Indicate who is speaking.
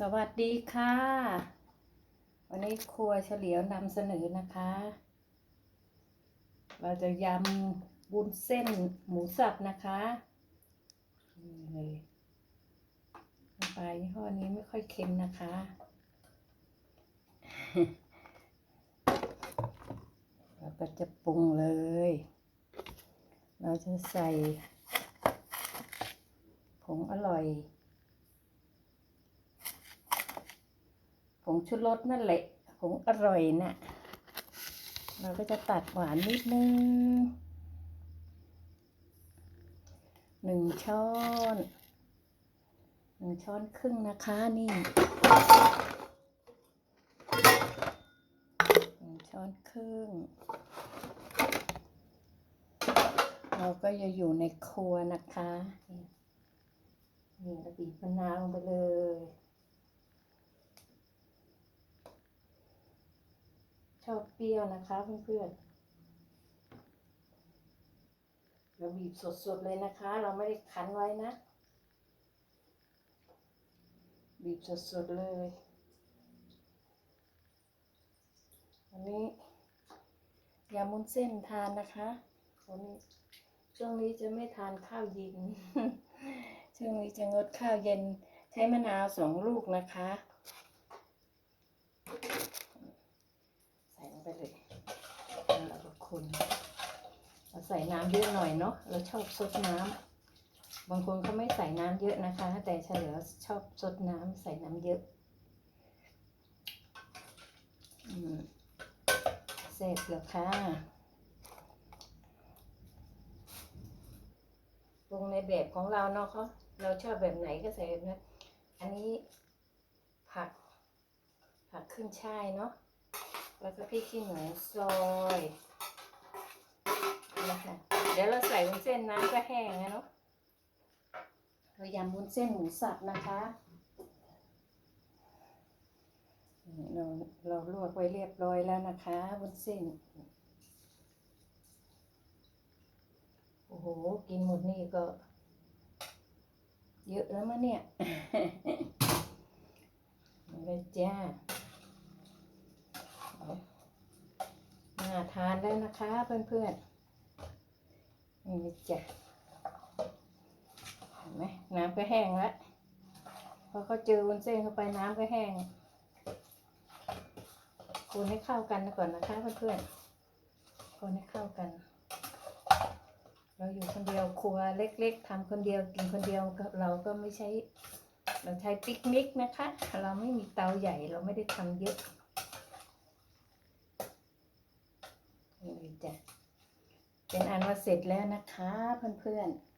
Speaker 1: สวัสดีค่ะ วันนี้ครัวเฉลียวนำเสนอนะคะ เราจะยำบุญเส้นหมูสับนะคะนี่เลยปลายี่ห้อนี้ไม่ค่อยเค็มนะคะ เราก็จะปรุงเลย เราจะใส่ผงอร่อย ผงชูรสนั่นแหละผงอร่อยนะ่ะ เราก็จะตัดหวานนิดนึงหนึ่งช้อนหนึ่งช้อนครึ่งนะคะนี่หนึ่งช้อนครึ่ง เราก็จะอยู่ในครัวนะคะ นี่เราบีบมะนาวลงไปเลย ชอบเปรี้ยวนะคะเพื่อนๆเราบีบสดๆเลยนะคะ เราไม่ได้คั้นไว้นะ บีบสดๆเลยอันนี้ยามุนเส้นทานนะคะวันนี้ช่วงนี้จะไม่ทานข้าวเย็น ช่วงนี้จะงดข้าวเย็น ใช้มะนาวสองลูกนะคะ ใส่ลงไปเลยแล้วเราก็คนเราใส่น้ำเยอะหน่อยเนาะเราชอบซดน้ำบางคนเขาไม่ใส่น้ำเยอะนะคะ แต่เฉลียวชอบซดน้ำใส่น้ำเยอะอืมเสร็จแล้วค่ะปรุงในแบบของเราเนาะเขาเราชอบแบบไหนก็ใส่แบบนั้นอันนี้ผัก ผักขึ้นช่ายเนาะ แล้วก็พริกขี้หนูซอย นะคะ เดี๋ยวเราใส่วุ้นเส้นน้ำก็แห้งนะเนาะเรายำวุ้นเส้นหมูสับนะคะเราเราลวกไว้เรียบร้อยแล้วนะคะวุ้นเส้น โอ้โห กินหมดนี่ก็ เยอะแล้วมั้งเนี่ยเลยจ้าน่าทานแล้วนะคะเพื่อนๆ นี่จ้ะเห็นไหมน้ำก็แห้งแล้วพอเขาเจอวุ้นเส้นเข้าไปน้ำก็แห้งคนให้เข้ากันก่อนนะคะเพื่อนๆคนให้เข้ากัน เราอยู่คนเดียวครัวเล็ก ๆทำคนเดียวกินคนเดียวเราก็ไม่ใช้ เราใช้ปิกนิกนะคะ เราไม่มีเตาใหญ่เราไม่ได้ทำเยอะ เป็นอันว่าเสร็จแล้วนะคะเพื่อนๆ